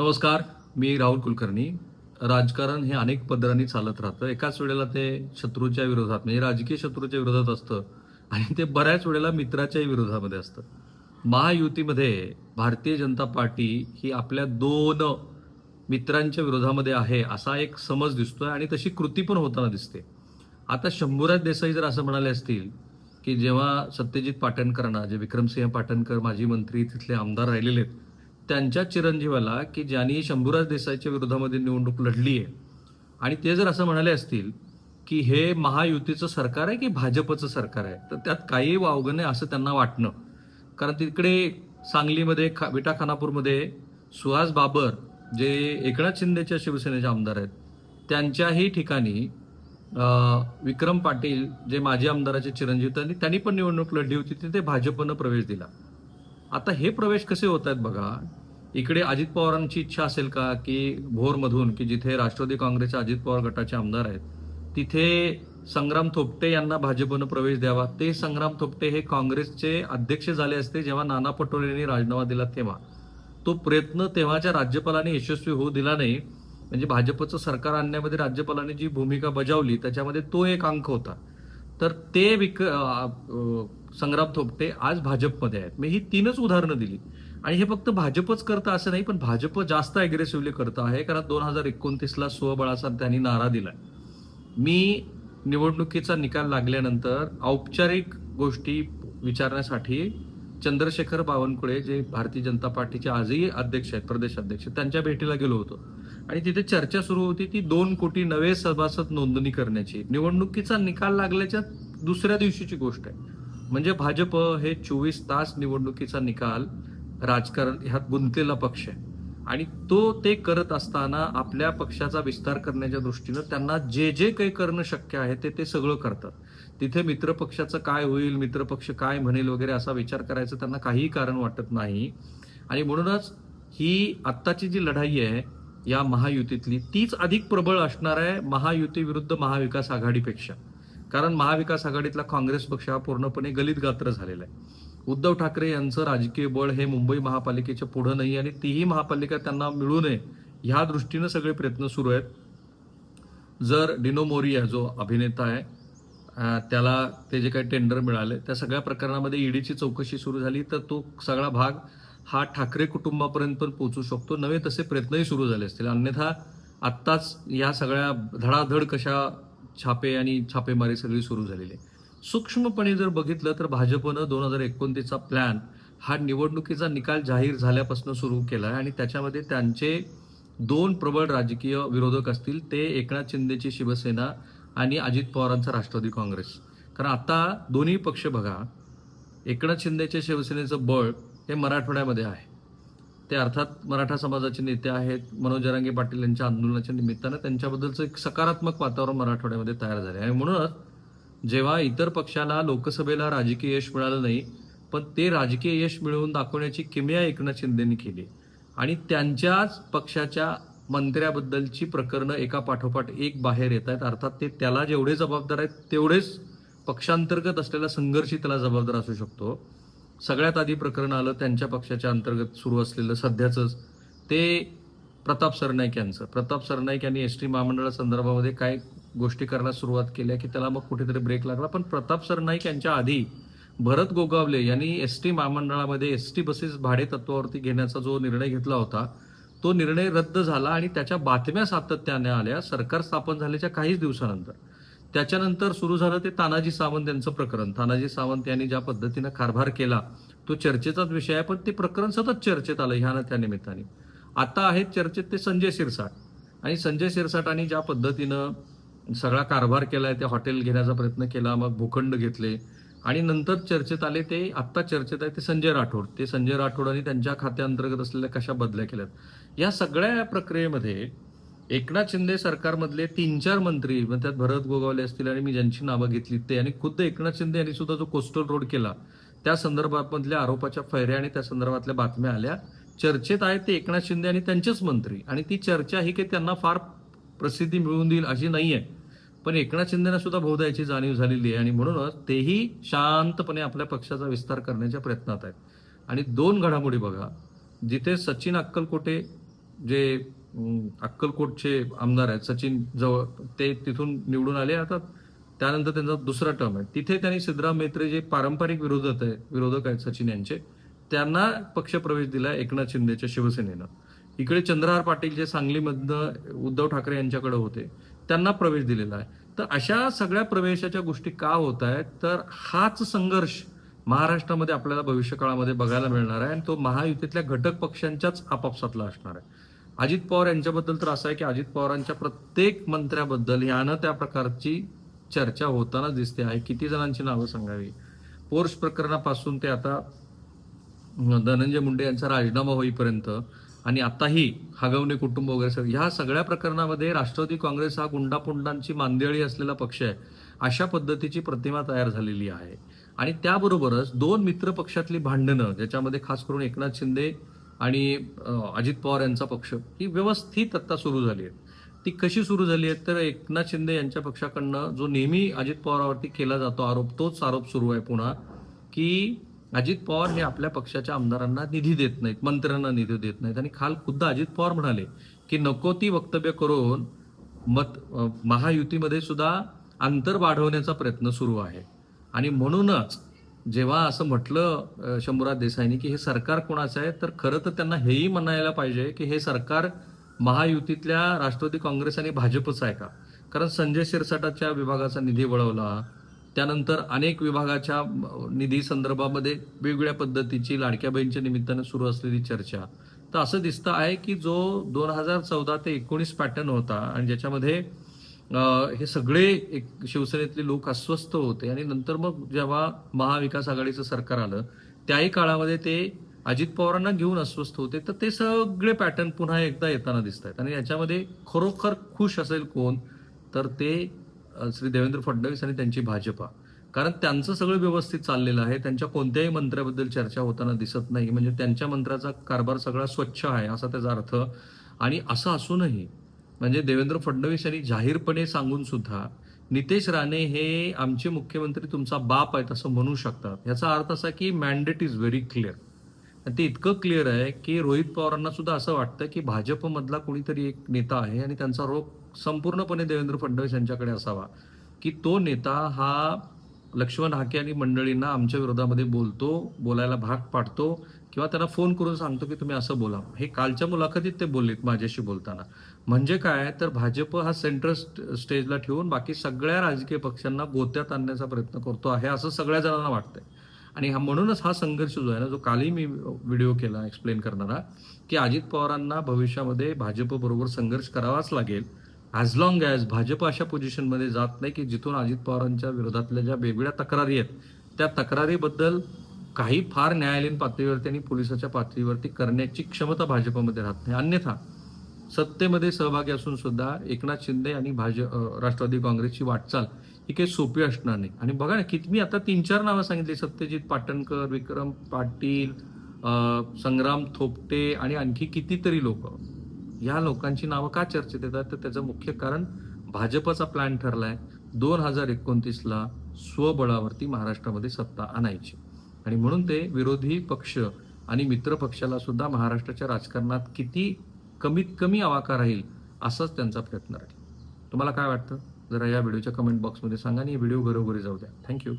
नमस्कार मी राहुल कुलकर्णी. राजकारण हे अनेक पद्धतीने चालत राहतं. एकाच वेळेला ते शत्रूच्या विरोधात म्हणजे राजकीय शत्रूच्या विरोधात असतं आणि ते बऱ्याच वेळेला मित्राच्याही विरोधामध्ये असतं. महायुतीमध्ये भारतीय जनता पार्टी ही आपल्या दोन मित्रांच्या विरोधामध्ये आहे असा एक समज दिसतोय आणि तशी कृती पण होताना दिसते. आता शंभूराज देसाई जर असं म्हणाले असतील की जेव्हा सत्यजित पाटणकरांना जे विक्रमसिंह पाटणकर माजी मंत्री तिथले आमदार राहिलेले आहेत त्यांच्या चिरंजीवाला की ज्यांनी शंभूराज देसाईच्या विरोधामध्ये निवडणूक लढली आहे. आणि ते जर असं म्हणाले असतील की हे महायुतीचं सरकार आहे की भाजपचं सरकार आहे तर त्यात काही वावगं नाही असं त्यांना वाटणं. कारण तिकडे सांगलीमध्ये खा विटा खानापूरमध्ये सुहास बाबर जे एकनाथ शिंदेच्या शिवसेनेचे आमदार आहेत त्यांच्याही ठिकाणी विक्रम पाटील जे माजी आमदाराचे चिरंजीव त्यांनी त्यांनी पण निवडणूक लढली होती तिथे भाजपनं प्रवेश दिला. आता हे प्रवेश कसे होत आहेत बघा इकडे अजित पवारांची इच्छा असेल का की भोरमधून की जिथे राष्ट्रवादी काँग्रेसचे अजित पवार गटाचे आमदार आहेत तिथे संग्राम थोपटे यांना भाजपनं प्रवेश द्यावा? ते संग्राम थोपटे हे काँग्रेसचे अध्यक्ष झाले असते जेव्हा नाना पटोलेंनी राजीनामा दिला तेव्हा. तो प्रयत्न तेव्हाच्या राज्यपालांनी यशस्वी होऊ दिला नाही. म्हणजे भाजपचं सरकार आणण्यामध्ये राज्यपालांनी जी भूमिका बजावली त्याच्यामध्ये तो एक अंक होता. तर ते विक संग्राम थोपटे आज भाजपमध्ये आहेत. मी ही तीनच उदाहरणं दिली. आणि हे फक्त भाजपच करतं असं नाही पण भाजप जास्त अग्रेसिव्हली करतं आहे कारण दोन हजार एकोणतीसला स्वबळाचा त्यांनी नारा दिला मी निवडणुकीचा निकाल लागल्यानंतर औपचारिक गोष्टी विचारण्यासाठी चंद्रशेखर बावनकुळे जे भारतीय जनता पार्टीचे आजही अध्यक्ष आहेत प्रदेश अध्यक्ष त्यांच्या भेटीला गेलो होतो. आणि तिथे चर्चा सुरू होती ती दोन कोटी नवे सभासद नोंदणी करण्याची. निवडणुकीचा निकाल लागल्याच्या दुसऱ्या दिवशीची गोष्ट आहे. म्हणजे भाजप हे चोवीस तास निवडणुकीचा निकाल राजकारण ह्यात गुंतलेला पक्ष आहे. आणि तो ते करत असताना आपल्या पक्षाचा विस्तार करण्याच्या दृष्टीनं त्यांना जे जे काही करणं शक्य आहे ते ते सगळं करतात. तिथे मित्रपक्षाचं काय होईल मित्रपक्ष काय म्हणेल वगैरे असा विचार करायचं त्यांना काहीही कारण वाटत नाही. आणि म्हणूनच ही आत्ताची जी लढाई आहे या महायुतीतली तीच अधिक प्रबळ असणार आहे महायुती विरुद्ध महाविकास आघाडीपेक्षा. कारण महाविकास आघाडीतला काँग्रेस पक्ष हा पूर्णपणे गलित गात्र झालेला आहे. उद्धव ठाकरे यांचं राजकीय बळ हे मुंबई महापालिकेच्या पुढं नाही आणि तीही महापालिका त्यांना मिळू नये ह्या दृष्टीनं सगळे प्रयत्न सुरू आहेत. जर डिनो मोरिया जो अभिनेता आहे त्याला ते जे काही टेंडर मिळाले त्या सगळ्या प्रकरणामध्ये ईडीची चौकशी सुरू झाली तर तो सगळा भाग हा ठाकरे कुटुंबापर्यंत पण पोहोचू शकतो. नवे तसे प्रयत्नही सुरू झाले असतील. अन्यथा आत्ताच या सगळ्या धडाधड कशा छापे आणि छापेमारी सगळी सुरू झालेली आहे. सूक्ष्मपणे जर बघितलं तर भाजपनं दोन हजार एकोणतीसचा प्लॅन हा निवडणुकीचा निकाल जाहीर झाल्यापासून सुरू केला आहे आणि त्याच्यामध्ये त्यांचे दोन प्रबळ राजकीय विरोधक असतील ते एकनाथ शिंदेची शिवसेना आणि अजित पवारांचा राष्ट्रवादी काँग्रेस. कारण आता दोन्ही पक्ष बघा एकनाथ शिंदेच्या शिवसेनेचं बळ हे मराठवाड्यामध्ये आहे. ते अर्थात मराठा समाजाचे नेते आहेत मनोज जरांगे पाटील यांच्या आंदोलनाच्या निमित्तानं त्यांच्याबद्दलचं एक सकारात्मक वातावरण मराठवाड्यामध्ये तयार झाले आहे आणि म्हणूनच जेव्हा इतर पक्षाला लोकसभेला राजकीय यश मिळालं नाही पण ते राजकीय यश मिळवून दाखवण्याची किमया एकनाथ शिंदेनी केली. आणि त्यांच्याच पक्षाच्या मंत्र्याबद्दलची प्रकरणं एका पाठोपाठ एक बाहेर येत आहेत. अर्थात ते त्याला जेवढे जबाबदार आहेत तेवढेच पक्षांतर्गत असलेला संघर्ष त्याला जबाबदार असू शकतो. सगळ्यात आधी प्रकरण आलं त्यांच्या पक्षाच्या अंतर्गत सुरू असलेलं सध्याचंच. ते प्रताप सरनाईक यांचं. प्रताप सरनाईक यांनी एस टी महामंडळासंदर्भामध्ये काय गोष्टी करायला सुरुवात केल्या की त्याला मग कुठेतरी ब्रेक लागला. पण प्रताप सरनाईक यांच्या आधी भरत गोगावले यांनी एस टी महामंडळामध्ये एस टी बसेस भाडे तत्वावरती घेण्याचा जो निर्णय घेतला होता तो निर्णय रद्द झाला आणि त्याच्या बातम्या सातत्याने आल्या. सरकार स्थापन झाल्याच्या काहीच दिवसानंतर. त्याच्यानंतर सुरू झालं ते तानाजी सावंत यांचं प्रकरण. तानाजी सावंत यांनी ज्या पद्धतीनं कारभार केला तो चर्चेचाच विषय आहे पण ते प्रकरण सतत चर्चेत आलं ह्या ना त्या निमित्ताने. आता आहेत चर्चेत ते संजय शिरसाट. आणि संजय शिरसाटांनी ज्या पद्धतीनं सगळा कारभार केलाय ते हॉटेल घेण्याचा प्रयत्न केला मग भूखंड घेतले. आणि नंतर चर्चेत आले ते आत्ता चर्चेत आहे ते संजय राठोड. ते संजय राठोडांनी त्यांच्या खात्याअंतर्गत असलेल्या कशा बदल्या केल्यात? या सगळ्या प्रक्रियेमध्ये एकनाथ शिंदे सरकारमधले तीन चार मंत्री मग त्यात भरत गोगावले असतील आणि मी ज्यांची नावं घेतली ते आणि खुद्द एकनाथ शिंदे यांनी सुद्धा जो कोस्टल रोड केला त्या संदर्भामधल्या आरोपाच्या फैऱ्या आणि त्या संदर्भातल्या बातम्या आल्या. चर्चेत आहेत ते एकनाथ शिंदे आणि त्यांचेच मंत्री. आणि ती चर्चा ही काही त्यांना फार प्रसिद्धी मिळवून देईल अशी नाही आहे पण एकनाथ शिंदेना सुद्धा बहुधा याची जाणीव झालेली आहे. आणि म्हणूनच तेही शांतपणे आपल्या पक्षाचा विस्तार करण्याच्या प्रयत्नात आहेत. आणि दोन घडामोडी बघा. जिथे सचिन अक्कलकोटे जे अक्कलकोटचे आमदार आहेत सचिन जवळ ते तिथून निवडून आले. आता त्यानंतर त्यांचा दुसरा टर्म आहे. तिथे त्यांनी सिद्धराम मेत्रे जे पारंपरिक विरोधक आहे विरोधक आहेत सचिन यांचे. त्यांना पक्षप्रवेश दिला एकनाथ शिंदेच्या शिवसेनेनं. इकडे चंद्रहार पाटील जे सांगलीमधनं उद्धव ठाकरे यांच्याकडे होते त्यांना प्रवेश दिलेला आहे. तर अशा सगळ्या प्रवेशाच्या गोष्टी का होत आहेत? तर हाच संघर्ष महाराष्ट्रामध्ये आपल्याला भविष्यकाळामध्ये बघायला मिळणार आहे आणि तो महायुतीतल्या घटक पक्षांच्याच आपापसातला असणार आहे. अजित पवार यांच्याबद्दल तर असं आहे की अजित पवारांच्या प्रत्येक मंत्र्याबद्दल यानं त्या प्रकारची चर्चा होताना दिसते आहे. किती जणांची नावं सांगावी? पोर्स प्रकरणापासून ते आता धनंजय मुंडे यांचा राजीनामा होईपर्यंत आणि आताही हगवणे कुटुंब वगैरे सगळं ह्या सगळ्या प्रकरणामध्ये राष्ट्रवादी काँग्रेस हा गुंडापुंडांची मांदियाळी असलेला पक्ष आहे. अशा पद्धतीची प्रतिमा तयार झालेली आहे. आणि त्याबरोबरच दोन मित्र पक्षातली भांडणं ज्याच्यामध्ये खास करून एकनाथ शिंदे आणि अजित पवार यांचा पक्ष ही व्यवस्थित आत्ता सुरू झाली आहे ती कशी सुरू झाली आहे तर एकनाथ शिंदे यांच्या पक्षाकडनं जो नेहमी अजित पवारावरती केला जातो आरोप तोच आरोप सुरू आहे पुन्हा की अजित पवार हे आपल्या पक्षाच्या आमदारांना निधी देत नाहीत मंत्र्यांना निधी देत नाहीत. आणि खाल खुद्द अजित पवार म्हणाले की नको ती वक्तव्य करून मत महायुतीमध्ये सुद्धा अंतर वाढवण्याचा प्रयत्न सुरू आहे. आणि म्हणूनच जेव्हा असं म्हटलं अ, शंभूराज देसाईंनी की हे सरकार कोणाचं आहे? तर खरं तर त्यांना हेही म्हणायला पाहिजे की हे सरकार महायुतीतल्या राष्ट्रवादी काँग्रेस आणि भाजपचं आहे का? कारण संजय शिरसाटाच्या विभागाचा निधी वळवला त्यानंतर अनेक विभागाच्या निधी संदर्भामध्ये वेगवेगळ्या पद्धतीची लाडक्या बहीणच्या निमित्तानं सुरू असलेली चर्चा. तर असं दिसतं आहे की जो दोन हजार चौदा ते एकोणीस पॅटर्न होता आणि ज्याच्यामध्ये हे सगळे एक शिवसेनेतले लोक अस्वस्थ होते आणि नंतर मग जेव्हा महाविकास आघाडीचं सरकार आलं त्याही काळामध्ये ते अजित पवारांना घेऊन अस्वस्थ होते. तर ते सगळे पॅटर्न पुन्हा एकदा येताना दिसत आहेत आणि याच्यामध्ये खरोखर खुश असेल कोण? तर ते श्री देवेंद्र फडणवीस आणि त्यांची भाजपा. कारण त्यांचं सगळं व्यवस्थित चाललेलं आहे. त्यांच्या कोणत्याही मंत्र्याबद्दल चर्चा होताना दिसत नाही. म्हणजे त्यांच्या मंत्र्याचा कारभार सगळा स्वच्छ आहे असा त्याचा अर्थ. आणि असं असूनही म्हणजे देवेंद्र फडणवीस यांनी जाहीरपणे सांगून सुद्धा नितेश राणे हे आमचे मुख्यमंत्री तुमचा बाप आहेत असं म्हणू शकतात. याचा अर्थ असा की मॅन्डेट इज व्हेरी क्लिअर ते इतकं क्लिअर आहे की रोहित पवारांना सुद्धा असं वाटतं की भाजपमधला कोणीतरी एक नेता आहे आणि त्यांचा रोग संपूर्णपणे देवेंद्र फडणवीस यांच्याकडे असावा की तो नेता हा लक्ष्मण हाके आणि मंडळींना आमच्या विरोधामध्ये बोलतो बोलायला भाग पाडतो किंवा त्यांना फोन करून सांगतो की तुम्ही असं बोला. हे कालच्या मुलाखतीत ते बोललेत माझ्याशी बोलताना. म्हणजे काय? तर भाजप हा सेंट्रल स्टेजला ठेवून बाकी सगळ्या राजकीय पक्षांना गोत्यात आणण्याचा प्रयत्न करतो आहे असं सगळ्या जणांना वाटतंय. आणि हा म्हणूनच हा संघर्ष जो आहे ना जो कालही मी व्हिडिओ केला एक्सप्लेन करणारा की अजित पवारांना भविष्यामध्ये भाजपबरोबर संघर्ष करावाच लागेल. ॲज लॉंग ॲज भाजप अशा पोझिशनमध्ये जात नाही की जिथून अजित पवारांच्या विरोधातल्या ज्या वेगवेगळ्या तक्रारी आहेत त्या तक्रारीबद्दल काही फार न्यायालयीन पातळीवरती आणि पोलिसाच्या पातळीवरती करण्याची क्षमता भाजपमध्ये राहत नाही. अन्यथा सत्तेमध्ये सहभागी असून सुद्धा एकनाथ शिंदे आणि भाज राष्ट्रवादी काँग्रेसची वाटचाल ही काही सोपी असणार नाही. आणि बघा ना किती मी आता तीन चार नावं सांगितली. सत्यजित पाटणकर विक्रम पाटील संग्राम थोपटे आणि आणखी कितीतरी लोक. या लोकांची नावं का चर्चेत येतात? तर त्याचं मुख्य कारण भाजपचा प्लॅन ठरलाय. दोन हजार एकोणतीसला स्वबळावरती महाराष्ट्रामध्ये सत्ता आणायची. आणि म्हणून ते विरोधी पक्ष आणि मित्र पक्षाला सुद्धा महाराष्ट्राच्या राजकारणात किती कमीत कमी आवाका राहील असाच त्यांचा प्रयत्न राहील. तुम्हाला काय वाटतं? जरा या व्हिडिओच्या कमेंट बॉक्समध्ये सांगा आणि व्हिडिओ घरोघरी जाऊ द्या. थँक्यू